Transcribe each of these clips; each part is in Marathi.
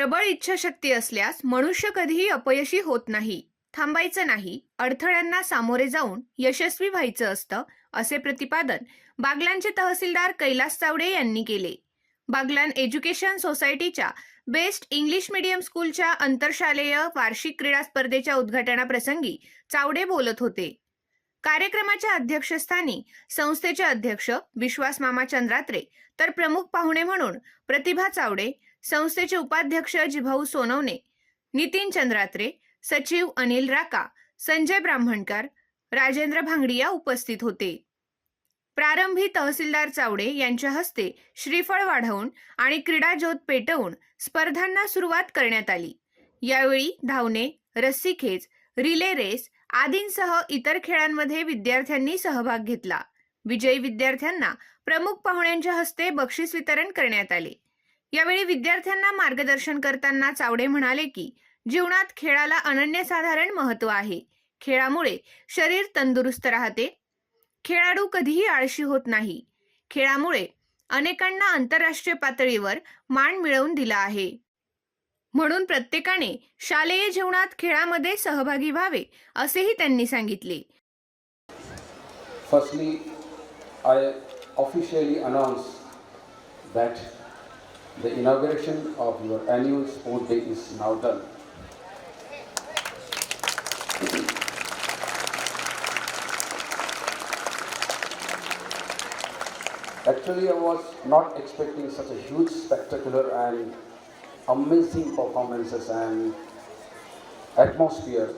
प्रबळ इच्छाशक्ती असल्यास मनुष्य कधीही अपयशी होत नाही थांबायचं नाही अडथळ्यांना सामोरे जाऊन यशस्वी व्हायचं असतं असे प्रतिपादन बागलांचे तहसीलदार कैलास चावडे यांनी केले. बागलान एज्युकेशन सोसायटीच्या बेस्ट इंग्लिश मीडियम स्कूलच्या आंतरशालेय वार्षिक क्रीडा स्पर्धेच्या उद्घाटनाप्रसंगी चावडे बोलत होते. कार्यक्रमाच्या अध्यक्षस्थानी संस्थेचे अध्यक्ष विश्वास मामा चंद्रात्रे तर प्रमुख पाहुणे म्हणून प्रतिभा चावडे संस्थेचे उपाध्यक्ष जिभाऊ सोनवणे नितीन चंद्रात्रे सचिव अनिल राका संजय ब्राह्मणकर राजेंद्र भांगडिया उपस्थित होते. प्रारंभी तहसीलदार चावडे यांच्या हस्ते श्रीफळ वाढवून आणि क्रीडा ज्योत पेटवून स्पर्धांना सुरुवात करण्यात आली. यावेळी धावणे रस्सीखेच रिले रेस आदींसह इतर खेळांमध्ये विद्यार्थ्यांनी सहभाग घेतला. विजयी विद्यार्थ्यांना प्रमुख पाहुण्यांच्या हस्ते बक्षीस वितरण करण्यात आले. यावेळी विद्यार्थ्यांना मार्गदर्शन करताना चावडे म्हणाले की जीवनात खेळाला अनन्यसाधारण महत्त्व आहे. खेळामुळे शरीर तंदुरुस्त राहते. खेळाडू कधीही आळशी होत नाही. खेळामुळे अनेकांना आंतरराष्ट्रीय पातळीवर मान मिळवून दिला आहे. म्हणून प्रत्येकाने शालेय जीवनात खेळामध्ये सहभागी व्हावे असेही त्यांनी सांगितले. Firstly I officially announce that the inauguration of your annual sport day is now done. Actually, I was not expecting such a huge, spectacular, and amazing performances and atmosphere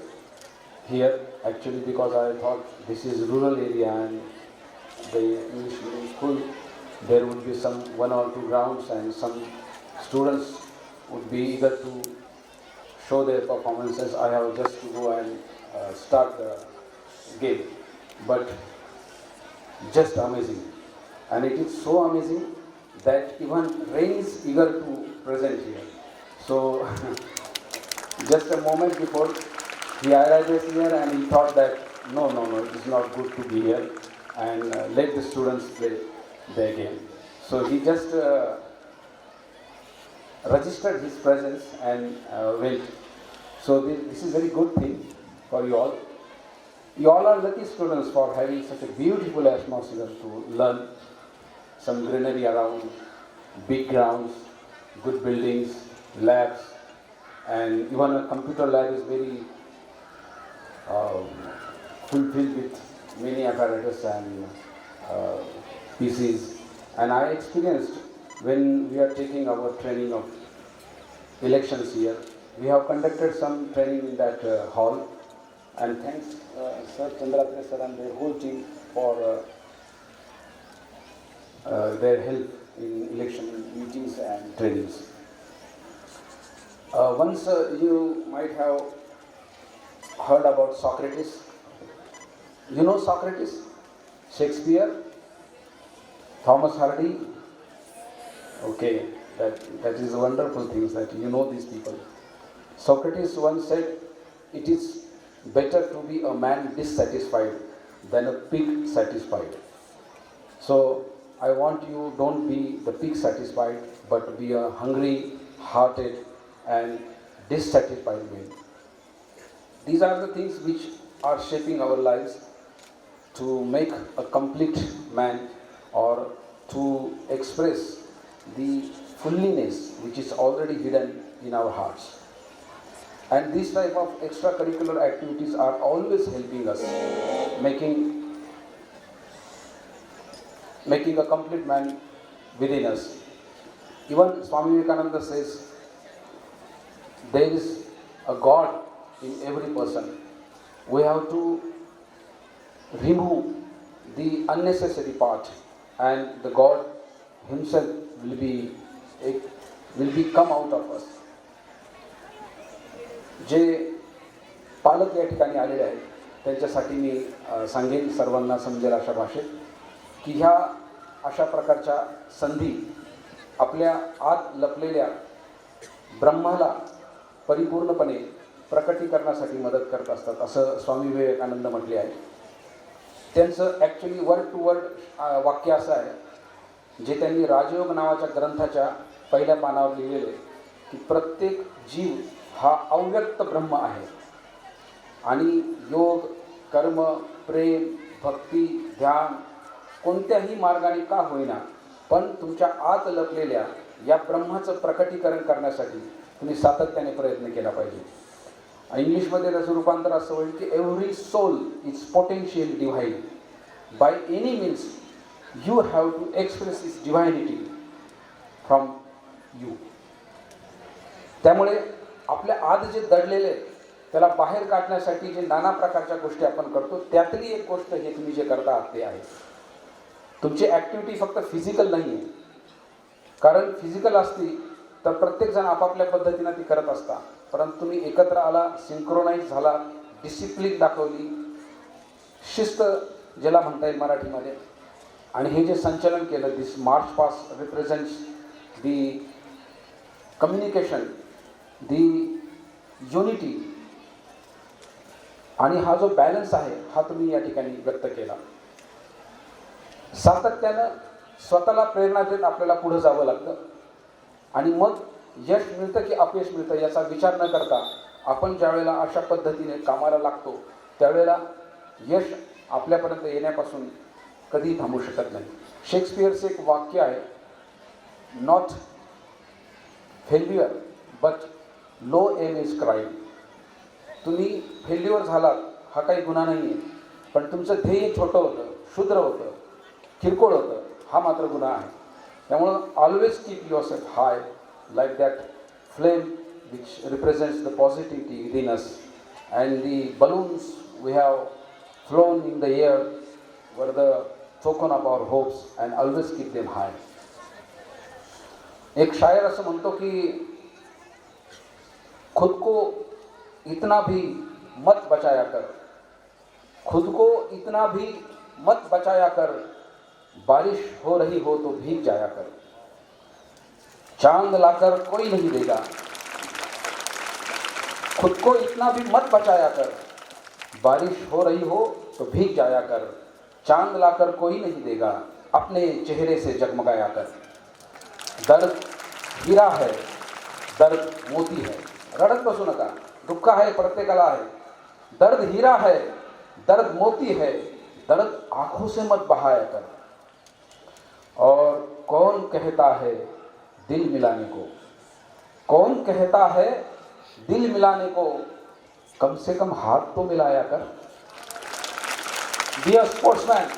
here actually because I thought this is rural area and the English school there would be some one or two grounds and some students would be eager to show their performances. I have just to go and uh, start the game, but just amazing, and it is so amazing that even rain is eager to present here. So just a moment before he arrived here and he thought that no, no, no, it is not good to be here and uh, let the students play game. So he just uh, registered his presence and uh, went. So this, this is very good thing for you all. You all are lucky students for having such a beautiful atmosphere to learn. Some greenery around, big grounds, good buildings, labs, and even a computer lab is very um, fulfilled with many apparatus and uh, And I experienced when we are taking our training of elections here, we have conducted some training in that uh, hall. And thanks, uh, Sir Chandratre sir and the whole team for uh, uh, their help in election meetings and trainings. Uh, once uh, you might have heard about Socrates. You know Socrates? Shakespeare? Thomas Hardy? Okay, that, that is wonderful things that you know these people. Socrates once said, It is better to be a man dissatisfied than a pig satisfied. So I want you don't be the pig satisfied, but be a hungry, hearted, and dissatisfied man. These are the things which are shaping our lives to make a complete man or to express the fulness which is already hidden in our hearts. And these type of extracurricular activities are always helping us making making a complete man within us. Even Swami Vivekananda says there is a God in every person. We have to remove the unnecessary part, and the God Himself will be will be come out of us. जे पालक या ठिकाणी आलेले आहेत त्यांच्यासाठी मी सांगेन सर्वांना समजेल अशा भाषेत की ह्या अशा प्रकारच्या संधी आपल्या आत लपलेल्या ब्रह्माला परिपूर्णपणे प्रकटीकरणासाठी मदत करत असतात असं स्वामी विवेकानंद म्हटले आहे त्यांचं ॲक्च्युली वर्ड टू वर्ड वाक्य असं आहे जे त्यांनी राजयोग नावाच्या ग्रंथाच्या पहिल्या पानावर लिहिलेलं आहे की प्रत्येक जीव हा अव्यक्त ब्रह्म आहे. आणि योग कर्म प्रेम भक्ती ध्यान कोणत्याही मार्गाने का होईना पण तुमच्या आत लपलेल्या या ब्रह्माचं प्रकटीकरण करण्यासाठी तुम्ही सातत्याने प्रयत्न केला पाहिजे. इंग्लिशमध्ये त्याचं रूपांतर असं होईल की every soul is potential divine by any means you have to express is divinity from you त्यामुळे आपल्या आत जे दडलेले त्याला बाहेर काढण्यासाठी जे नाना प्रकारच्या गोष्टी आपण करतो त्यातली एक गोष्ट हे तुम्ही जे करता आहात ते आहे. तुमची ॲक्टिव्हिटी फक्त फिजिकल नाही आहे कारण फिजिकल असती तर प्रत्येकजण आपापल्या पद्धतीनं ती करत असता परंतु तुम्ही एकत्र आला सिंक्रोनाईज झाला डिसिप्लिन दाखवली. शिस्त ज्याला म्हणता येईल मराठीमध्ये. आणि हे जे संचलन केलं this march pass represents the communication the unity आणि हा जो बॅलन्स आहे हा तुम्ही या ठिकाणी व्यक्त केला. सातत्यानं स्वतःला प्रेरणा देत आपल्याला पुढं जावं लागतं. आणि मग यश मिळतं की अपयश मिळतं याचा विचार न करता आपण ज्यावेळेला अशा पद्धतीने कामाला लागतो त्यावेळेला यश आपल्यापर्यंत येण्यापासून कधी थांबू शकत नाही. शेक्सपियरचं एक वाक्य आहे not failure but low aim is crime तुम्ही फेल्युअर झालात हा काही गुन्हा नाही आहे पण तुमचं ध्येय छोटं होतं शूद्र होतं किरकोळ होतं हा मात्र गुन्हा आहे. त्यामुळं always keep your self high like that flame which represents the positivity within us. And the balloons we have flown in the air were the token of our hopes and always keep them high. एक शायर असं म्हणतो की खुद को इतना भी मत बचाया कर खुद को इतना भी मत बचाया कर बारिश हो रही हो तो भीग जाया कर चाँद लाकर कोई नहीं देगा। खुद को इतना भी मत बचाया कर। बारिश हो रही हो तो भीग जाया कर। चाँद लाकर कोई नहीं देगा। अपने चेहरे से जगमगाया कर। दर्द हीरा है, दर्द मोती है। रड़क रडत बसू नका है, पड़ते प्रत्येकाला है। दर्द हीरा है, दर्द मोती है। दर्द आँखों से मत बहाया कर। और कौन कहता है दिल मिलाने को। कौन कहता है दिल मिलाने को? कम से कम हाथ तो मिलाया कर। डिअर स्पोर्ट्समॅन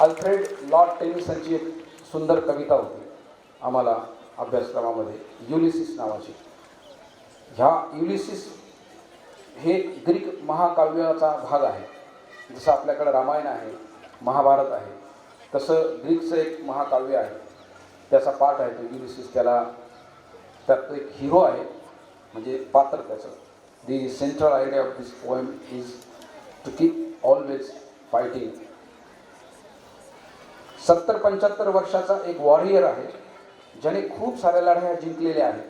अल्फ्रेड लॉर्ड टेनिसनची एक सुंदर कविता होती आम्हाला अभ्यासक्रमामध्ये युलिसिस नावाची. ह्या युलिसिस हे एक ग्रीक महाकाव्याचा भाग आहे. जसं आपल्याकडं रामायण आहे महाभारत आहे तसं ग्रीकचं एक महाकाव्य आहे. त्याचा पाठ आहे तो युलिसिस त्याला त्यात तो एक हिरो आहे म्हणजे पात्र त्याचं. The central idea of this poem is to keep always fighting सत्तर पंच्याहत्तर वर्षाचा एक वॉरियर आहे ज्याने खूप साऱ्या लढाया जिंकलेल्या आहेत.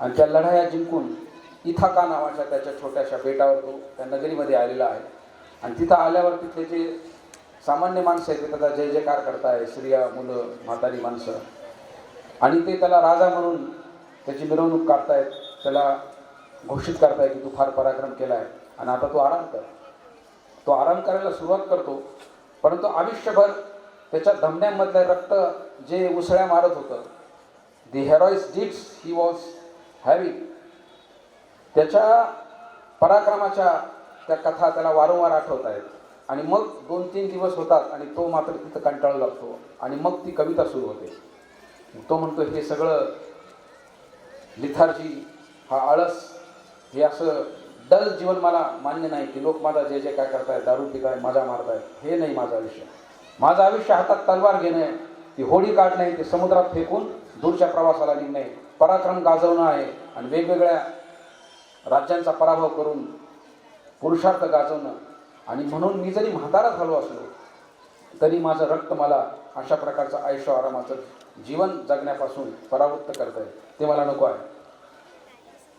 आणि त्या लढाया जिंकून इथाका नावाच्या त्याच्या छोट्याशा बेटावर तो त्या नगरीमध्ये आलेला आहे. आणि तिथं आल्यावर तिथले जे सामान्य माणसं आहेत ते त्याचा जय जयकार करताय स्त्रिया मुलं म्हातारी माणसं आणि ते त्याला राजा म्हणून त्याची मिरवणूक काढतायत त्याला घोषित करताय की तू फार पराक्रम केला आहे आणि आता तू आराम कर. तो आराम करायला सुरुवात करतो परंतु आयुष्यभर त्याच्या धमन्यांमधलं रक्त जे उसळ्या मारत होतं दी हेरॉईस डिट्स ही वॉज हॅवी त्याच्या पराक्रमाच्या त्या कथा त्याला वारंवार आठवत आहेत आणि मग दोन तीन दिवस होतात आणि तो मात्र तिथं कंटाळू लागतो आणि मग ती कविता सुरू होते. तो म्हणतो हे सगळं लिथार्जी हा आळस हे असं डल जीवन मला मान्य नाही की लोक माझा जे जे काय करतायत दारू पिताय मजा मारतायत हे नाही माझं आयुष्य. माझं आयुष्य हातात तलवार घेणं आहे ती होडी काढणे ते समुद्रात फेकून दूरच्या प्रवासाला निघणे पराक्रम गाजवणं आहे आणि वेगवेगळ्या राज्यांचा पराभव करून पुरुषार्थ गाजवणं आणि म्हणून मी जरी म्हातारा झालो असलो तरी माझं रक्त मला अशा प्रकारचं आयुष्य आरामाचं जीवन जगण्यापासून परावृत्त करत आहे ते मला नको आहे.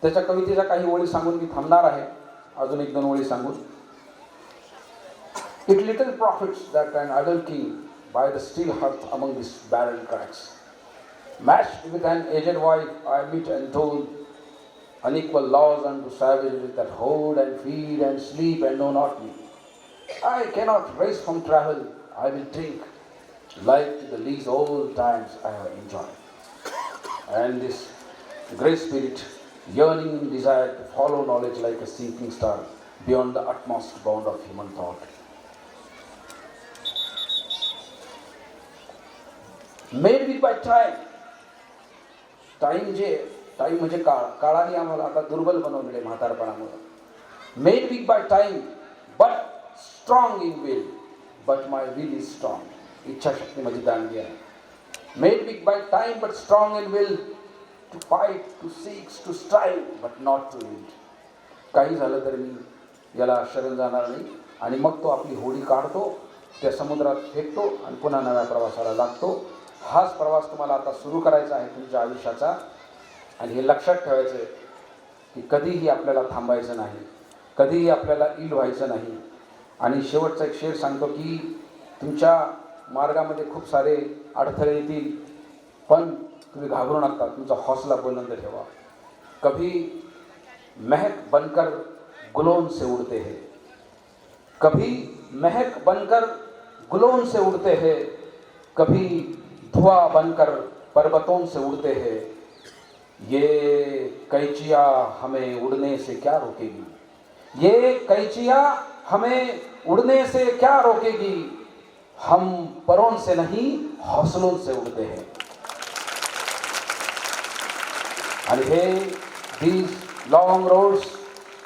त्याच्या कवितेच्या काही ओळी सांगून मी थांबणार आहे. अजून एक दोन ओळी सांगून. It little profits that and idle king by the still hearth among this barren crags Matched with an aged wife, I meet and told unequal laws unto savages that hold and feed and sleep and know not me. I cannot rest from travel, I will think like to the least old times I have enjoyed. And this great spirit, yearning in desire to follow knowledge like a sinking star beyond the utmost bound of human thought. Made with by time. time जे टाईम म्हणजे काळ काळाने आम्हाला आता दुर्बल बनवलेले म्हातारपणामुळे made weak by time but strong in will but my will is strong इच्छाशक्ती माझी दांडगी आहे made weak by time but strong in will to fight to seek to strive but not to yield काही झालं तरी मी याला शरण जाणार नाही. आणि मग तो आपली होडी काढतो त्या समुद्रात फेकतो आणि पुन्हा नव्या प्रवासाला लागतो. हाच प्रवास तुम्हाला आता सुरू करायचा आहे तुमच्या आयुष्याचा. आणि हे लक्षात ठेवायचं आहे की कधीही आपल्याला थांबायचं नाही. कधीही आपल्याला इल व्हायचं नाही. आणि शेवटचा एक शेर सांगतो की तुमच्या मार्गामध्ये खूप सारे अडथळे येतील पण तुम्ही घाबरू नका तुमचा हौसला बुलंद ठेवा. कभी महक बनकर गुलोन से उड़ते हैं. कभी महक बनकर गुलों से उड़ते हैं. कभी धुआं बनकर पर्वतों से उड़ते हैं. ये कैचिया हमें उड़ने से क्या रोकेगी? ये कैचिया हमें उड़ने से क्या रोकेगी हम परों से नहीं हौसलों से उड़ते हैं आणि हे these long roads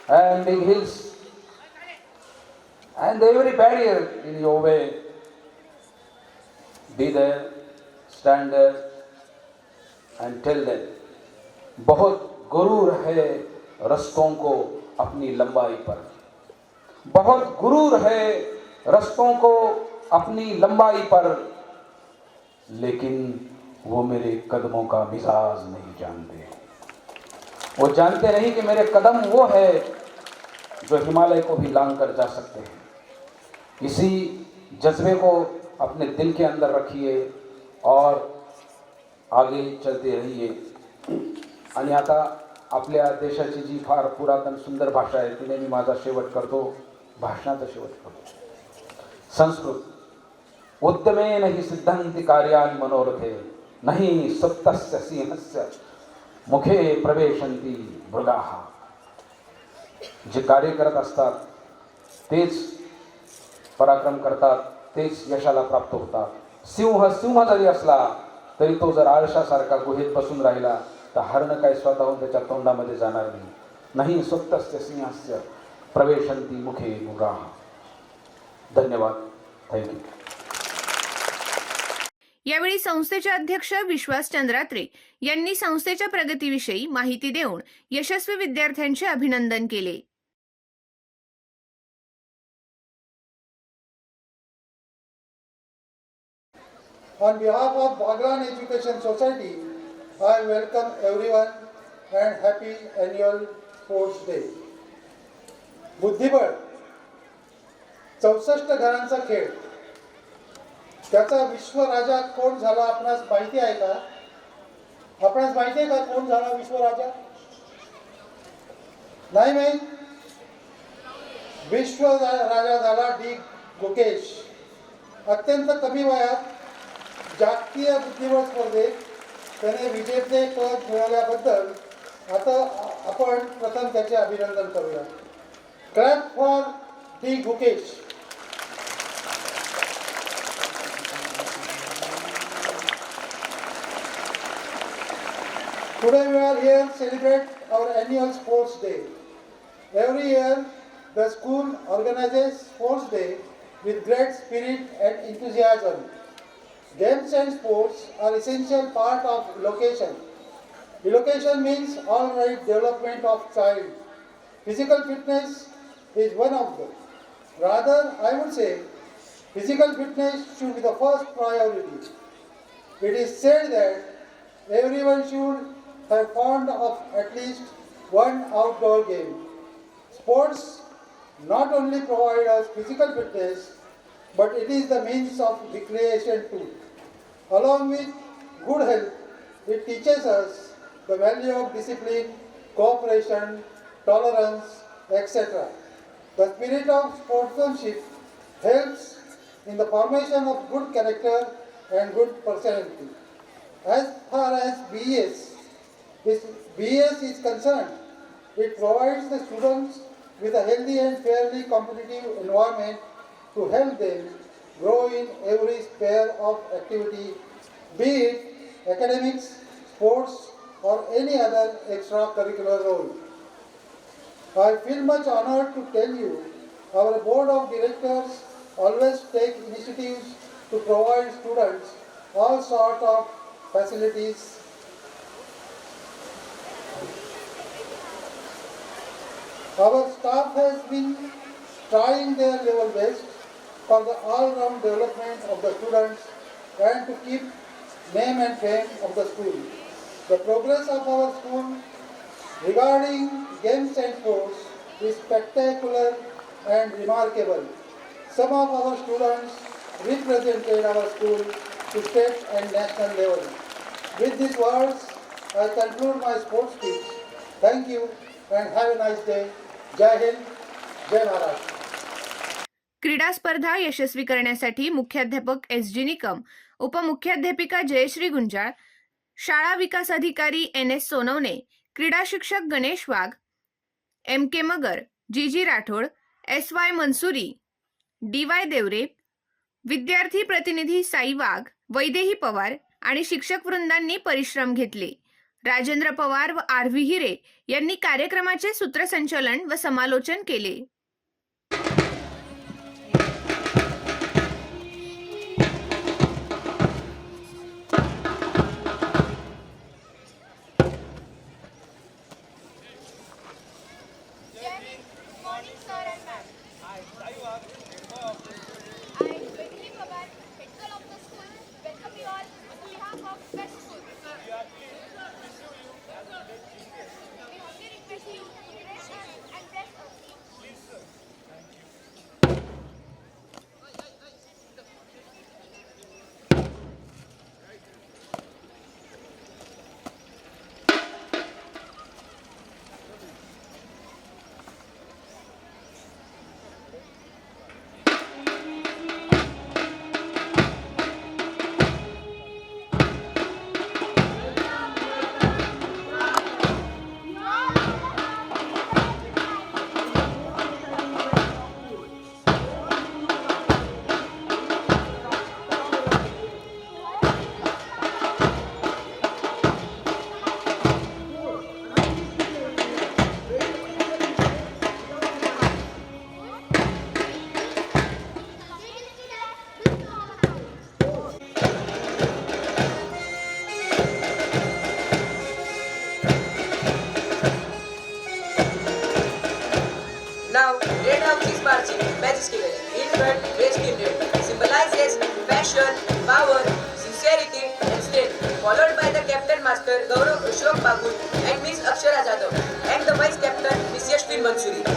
and big hills and every barrier in your way be there stand there and tell them बहुत गुरूर है रस्तों को अपनी लंबाई पर बहुत गुरूर है रस्तों को अपनी लंबाई पर, लेकिन वो मेरे कदमों का मिजाज नहीं जानते। वो जानते नहीं कि मेरे कदम वो है जो हिमालय को भी लांग कर जा सकते हैं। इसी जज्बे को अपने दिल के अंदर रखिए और आगे चलते रहिए। आणि आता आपल्या देशाची जी फार पुरातन सुंदर भाषा आहे तिने मी माझा शेवट करतो भाषणाचा शेवट करतो संस्कृत. उद्यमेन हि सिद्धांती कार्यानि मनोरथे नाही सप्तस्य सिंहस्य मुखे प्रवेशंती मृगा. जे कार्य करत असतात तेच पराक्रम करतात तेच यशाला प्राप्त होतात. सिंह सिंह जरी असला तरी तो जर आळशासारखा गुहेत बसून राहिला तर हरण काय स्वतःहून त्याच्या तोंडामध्ये जाणार नाही. नाही सुप्तस्य सिंहस्य. प्रवेशंती मुखे मृगाः धन्यवाद। थँक्यू यावेळी संस्थेचे अध्यक्ष विश्वास चंद्रात्रे यांनी संस्थेच्या प्रगतीविषयी माहिती देऊन यशस्वी विद्यार्थ्यांचे अभिनंदन केले. On behalf of Bhagwan Education Society, I welcome everyone and happy annual Sports Day. बुद्धिबळ. चौसष्ट घरांचा खेळ. त्याचा विश्वराजा कोण झाला आपणास माहिती आहे का? आपणास माहिती आहे का कोण झाला विश्वराजा? नाही माहीत? विश्व राजा झाला डी. गुकेश. अत्यंत कमी वयात जागतिक बुद्धिबळ स्पर्धेत त्याने विजेते पद मिळवल्याबद्दल आता आपण प्रथम त्याचे अभिनंदन करूया. Clap for the bouquets. Today we are here to celebrate our annual sports day. Every year the school organizes sports day with great spirit and enthusiasm. Games and sports are essential part of location. Relocation means all right development of child. Physical fitness is one of them. Rather, I would say, physical fitness should be the first priority. It is said that everyone should have fond of at least one outdoor game. Sports not only provide us physical fitness, but it is the means of recreation too. Along with good health, it teaches us the value of discipline, cooperation, tolerance, etc. The spirit of sportsmanship helps in the formation of good character and good personality. As far as BS, is, BES is concerned, it provides the students with a healthy and fairly competitive environment to help them grow in every sphere of activity, be it academics, sports, or any other extracurricular role. I feel much honored to tell you our board of directors always take initiatives to provide students all sorts of facilities. Our staff has been trying their level best for the all-round development of the students and to keep name and fame of the school. The progress of our school regarding games and sports is spectacular and remarkable. Some of our students represented our school to state and national level. With these words, I conclude my sports speech. Thank you and have a nice day. Jai Hind, Jai Maharashtra. क्रीडा स्पर्धा यशस्वी करण्यासाठी मुख्याध्यापक एस जी निकम उपमुख्याध्यापिका जयश्री गुंजाळ शाळा विकास अधिकारी एन एस सोनवणे क्रीडा शिक्षक Ganesh Wagh M K Magar G G Rathod S Y Mansuri D Y Deore विद्यार्थी प्रतिनिधी साई वाघ वैदेही पवार आणि शिक्षक वृंदांनी परिश्रम घेतले. राजेंद्र पवार व आर व्ही हिरे यांनी कार्यक्रमाचे सूत्रसंचालन व समालोचन केले. Captain Gaurav Ashok Bagul and Miss Akshara Jadhav and the vice captain Miss Yashvin Mansuri.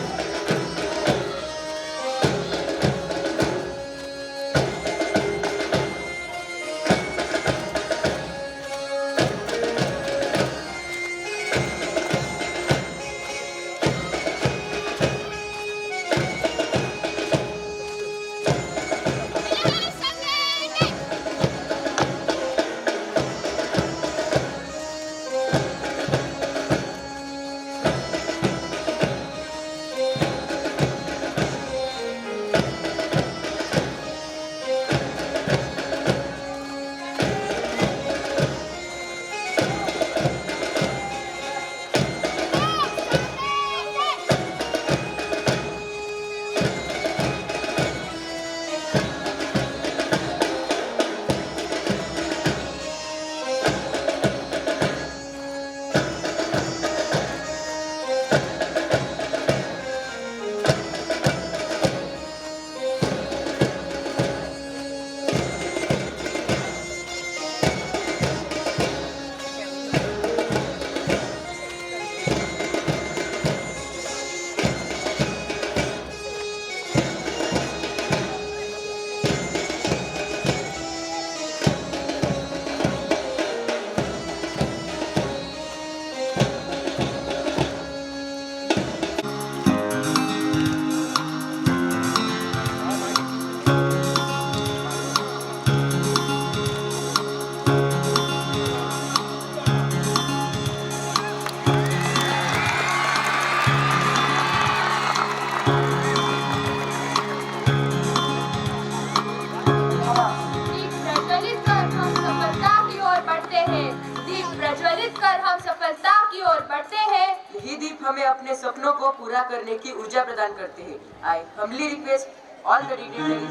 प्रदान करते हैं. I humbly request all the detail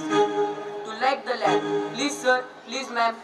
to like the land please sir please ma'am